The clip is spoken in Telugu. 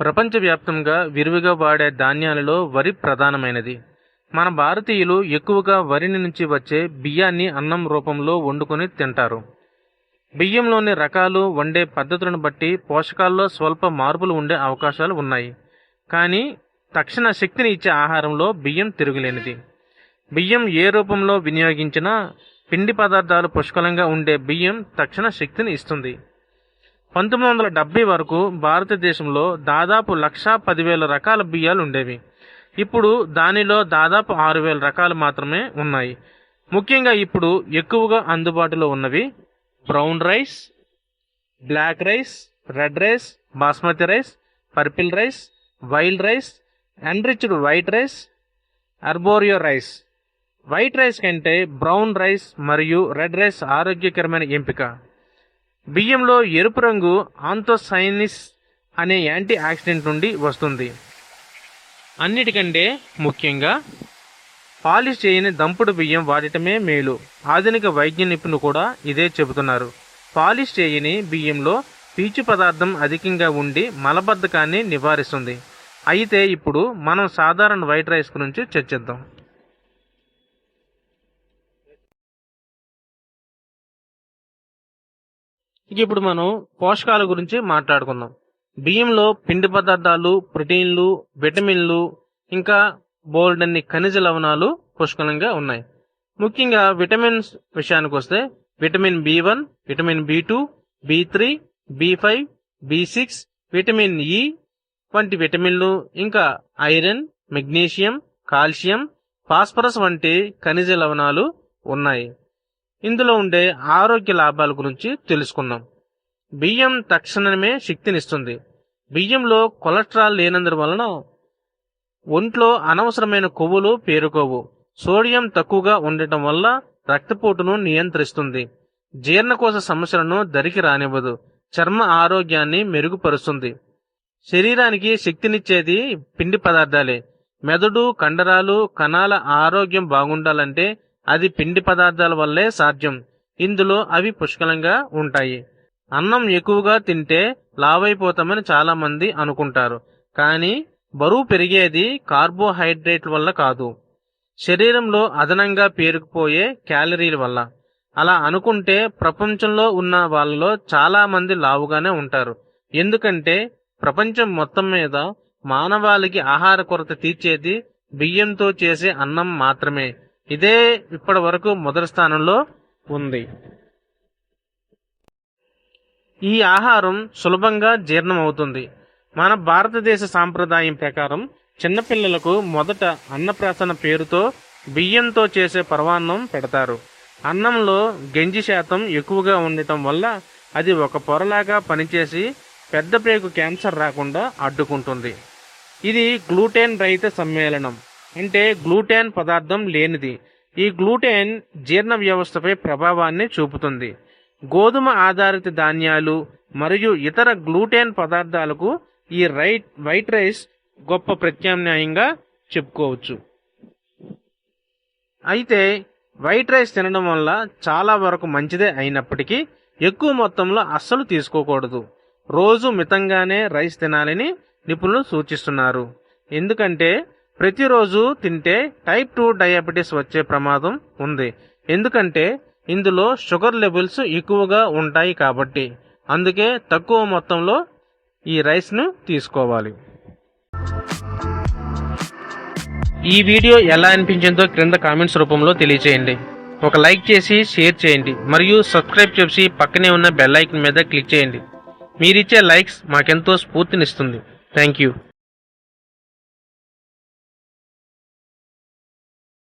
ప్రపంచవ్యాప్తంగా విరివిగా వాడే ధాన్యాలలో వరి ప్రధానమైనది. మన భారతీయులు ఎక్కువగా వరిని నుంచి వచ్చే బియ్యాన్ని అన్నం రూపంలో వండుకొని తింటారు. బియ్యంలోని రకాలు వండే పద్ధతులను బట్టి పోషకాల్లో స్వల్ప మార్పులు ఉండే అవకాశాలు ఉన్నాయి. కానీ తక్షణ శక్తిని ఇచ్చే ఆహారంలో బియ్యం తిరుగులేనిది. బియ్యం ఏ రూపంలో వినియోగించినా పిండి పదార్థాలు పుష్కలంగా ఉండే బియ్యం తక్షణ శక్తిని ఇస్తుంది. పంతొమ్మిది వందల డెబ్బై వరకు భారతదేశంలో దాదాపు లక్షా పదివేల రకాల బియ్యాలు ఉండేవి ఇప్పుడు దానిలో దాదాపు ఆరు వేల రకాలు మాత్రమే ఉన్నాయి. ముఖ్యంగా ఇప్పుడు ఎక్కువగా అందుబాటులో ఉన్నవి brown rice black rice red rice basmati rice purple rice wild rice enriched white rice arborio rice. White rice కంటే బ్రౌన్ రైస్ మరియు రెడ్ రైస్ ఆరోగ్యకరమైన ఎంపిక. బియ్యంలో ఎరుపు రంగు ఆంతోసైనిస్ అనే యాంటీ ఆక్సిడెంట్ నుండి వస్తుంది. అన్నిటికంటే ముఖ్యంగా పాలిష్ చేయని దంపుడు బియ్యం వాడటమే మేలు. ఆధునిక వైద్య నిపుణులు కూడా ఇదే చెబుతున్నారు. పాలిష్ చేయని బియ్యంలో పీచు పదార్థం అధికంగా ఉండి మలబద్ధకాన్ని నివారిస్తుంది. అయితే ఇప్పుడు మనం సాధారణ వైట్ రైస్ గురించి చర్చిద్దాం. ఇక ఇప్పుడు మనం పోషకాల గురించి మాట్లాడుకుందాం. బియ్యంలో పిండి పదార్థాలు ప్రోటీన్లు విటమిన్లు ఇంకా బోల్డ్ అన్ని ఖనిజ లవణాలు పుష్కలంగా ఉన్నాయి. ముఖ్యంగా విటమిన్స్ విషయానికి వస్తే vitamin B one vitamin B two B three B five B six vitamin E వంటి విటమిన్లు ఇంకా ఐరన్ మెగ్నీషియం కాల్షియం ఫాస్ఫరస్ వంటి ఖనిజ లవణాలు ఉన్నాయి. ఇందులో ఉండే ఆరోగ్య లాభాల గురించి తెలుసుకుందాం. బియ్యం తక్షణమే శక్తినిస్తుంది. బియ్యంలో కొలెస్ట్రాల్ లేనందు వలన ఒంట్లో అనవసరమైన కొవ్వులు పేరుకోవు. సోడియం తక్కువగా ఉండటం వల్ల రక్తపోటును నియంత్రిస్తుంది. జీర్ణకోశ సమస్యలను దరికి రానివ్వదు. చర్మ ఆరోగ్యాన్ని మెరుగుపరుస్తుంది. శరీరానికి శక్తినిచ్చేది పిండి పదార్థాలే. మెదడు కండరాలు కణాల ఆరోగ్యం బాగుండాలంటే అది పిండి పదార్థాల వల్లే సాధ్యం. ఇందులో అవి పుష్కలంగా ఉంటాయి. అన్నం ఎక్కువగా తింటే లావైపోతామని చాలా మంది అనుకుంటారు. కానీ బరువు పెరిగేది కార్బోహైడ్రేట్ల వల్ల కాదు. శరీరంలో అదనంగా పేరుకుపోయే క్యాలరీల వల్ల. అలా అనుకుంటే ప్రపంచంలో ఉన్న వాళ్ళలో చాలా మంది లావుగానే ఉంటారు. ఎందుకంటే ప్రపంచం మొత్తం మీద మానవాళికి ఆహార కొరత తీర్చేది బియ్యంతో చేసే అన్నం మాత్రమే. ఇదే ఇప్పటి వరకు మొదటి స్థానంలో ఉంది. ఈ ఆహారం సులభంగా జీర్ణం అవుతుంది మన భారతదేశ సాంప్రదాయం ప్రకారం చిన్నపిల్లలకు మొదట అన్నప్రాసన పేరుతో బియ్యంతో చేసే పర్వాన్నం పెడతారు. అన్నంలో గంజి శాతం ఎక్కువగా ఉండటం వల్ల అది ఒక పొరలాగా పనిచేసి పెద్ద పేగు క్యాన్సర్ రాకుండా అడ్డుకుంటుంది. ఇది గ్లూటెన్ రహిత సమ్మేళనం. అంటే గ్లూటెన్ పదార్థం లేనిది. ఈ గ్లూటెన్ జీర్ణ వ్యవస్థపై ప్రభావాన్ని చూపుతుంది. గోధుమ ఆధారిత ధాన్యాలు మరియు ఇతర గ్లూటెన్ పదార్థాలకు ఈ రైట్ వైట్ రైస్ గొప్ప ప్రత్యామ్నాయంగా చెప్పుకోవచ్చు. అయితే వైట్ రైస్ తినడం వల్ల చాలా వరకు మంచిదే అయినప్పటికీ ఎక్కువ మొత్తంలో అస్సలు తీసుకోకూడదు. రోజు మితంగానే రైస్ తినాలని నిపుణులు సూచిస్తున్నారు. ఎందుకంటే ప్రతిరోజు తింటే టైప్ టూ డయాబెటీస్ వచ్చే ప్రమాదం ఉంది. ఎందుకంటే ఇందులో షుగర్ లెవెల్స్ ఎక్కువగా ఉంటాయి కాబట్టి. అందుకే తక్కువ మొత్తంలో ఈ రైస్ను తీసుకోవాలి. ఈ వీడియో ఎలా అనిపించిందో క్రింద కామెంట్స్ రూపంలో తెలియచేయండి. ఒక లైక్ చేసి షేర్ చేయండి. మరియు సబ్స్క్రైబ్ చేసి పక్కనే ఉన్న బెల్ ఐకన్ మీద క్లిక్ చేయండి. మీరిచ్చే లైక్స్ మాకెంతో స్ఫూర్తినిస్తుంది. Thank you